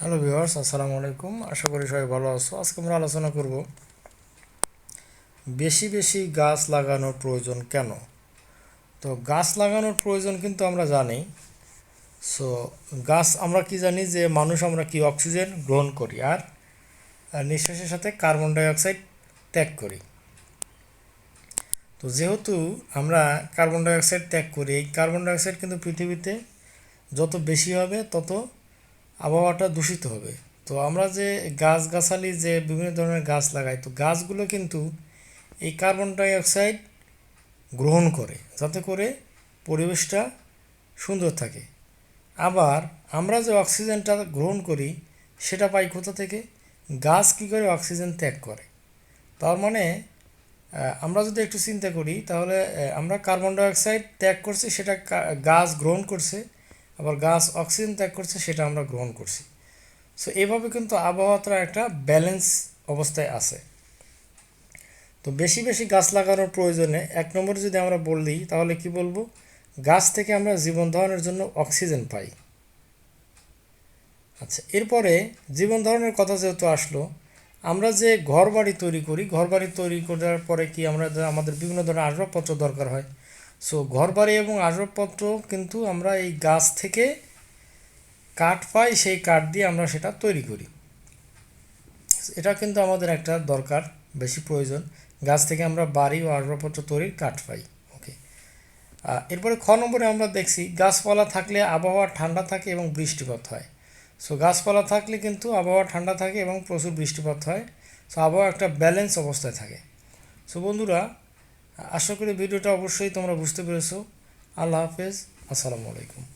Hello viewers আসসালামু আলাইকুম। আশা করি সবাই ভালো আছো। আজকে আমরা আলোচনা করব, বেশি বেশি গাছ লাগানোর প্রয়োজন কেন? তো গাছ লাগানোর প্রয়োজন কিন্তু আমরা জানি। সো গাছ আমরা কি জানি যে মানুষ আমরা কি অক্সিজেন গ্রহণ করি আর নিঃশ্বাসের সাথে কার্বন ডাইঅক্সাইড ত্যাগ করি। তো যেহেতু আমরা কার্বন ডাইঅক্সাইড ত্যাগ করি, এই কার্বন ডাইঅক্সাইড কিন্তু পৃথিবীতে যত বেশি হবে তত আবহাওয়াটা দূষিত হবে। তো আমরা যে গাছগাছালি যে বিভিন্ন ধরনের গাছ লাগাই, তো গাছগুলো কিন্তু এই কার্বন ডাইঅক্সাইড গ্রহণ করে, যাতে করে পরিবেশটা সুন্দর থাকে। আবার আমরা যে অক্সিজেনটা গ্রহণ করি, সেটা পাই কোথা থেকে? গাছ কী করে অক্সিজেন ত্যাগ করে? তার মানে আমরা যদি একটু চিন্তা করি, তাহলে আমরা কার্বন ডাইঅক্সাইড ত্যাগ করছি, সেটা গাছ গ্রহণ করছে আবার গাছ অক্সিজেন ত্যাগ করছে, সেটা আমরা গ্রহণ করছি। সো এইভাবে কিন্তু আবহাওয়াটা একটা ব্যালেন্স অবস্থায় আছে। তো বেশি বেশি গাছ লাগানোর প্রয়োজনে এক নম্বরে যদি আমরা বলি তাহলে কি বলব? গাছ থেকে আমরা জীবন ধারণের জন্য অক্সিজেন পাই। আচ্ছা এরপরে জীবন ধারণের কথা যেহেতু আসলো, আমরা যে ঘর বাড়ি তৈরি করি ঘর বাড়ি তৈরি করার পরে কি আমরা আমাদের বিভিন্ন ধরনের আসবাবপত্র দরকার হয়? সো ঘর বাড়ি এবং আসবাবপত্র কিন্তু আমরা এই গাছ থেকে কাঠ পাই, সেই কাঠ দিয়ে আমরা সেটা তৈরি করি। এটা কিন্তু আমাদের একটা দরকার, বেশি প্রয়োজন। গাছ থেকে আমরা বাড়ি ও আসবাবপত্র তৈরির কাঠ পাই ওকে এরপরে খ নম্বরে আমরা দেখছি, গাছপালা থাকলে আবহাওয়া ঠান্ডা থাকে এবং বৃষ্টিপাত হয়। সো গাছপালা থাকলে কিন্তু আবহাওয়া ঠান্ডা থাকে এবং প্রচুর বৃষ্টিপাত হয়। সো আবহাওয়া একটা ব্যালেন্স অবস্থায় থাকে। সো বন্ধুরা আশা করি ভিডিওটা অবশ্যই তোমরা বুঝতে পেরেছ। আল্লাহ হাফেজ। আসসালামু আলাইকুম।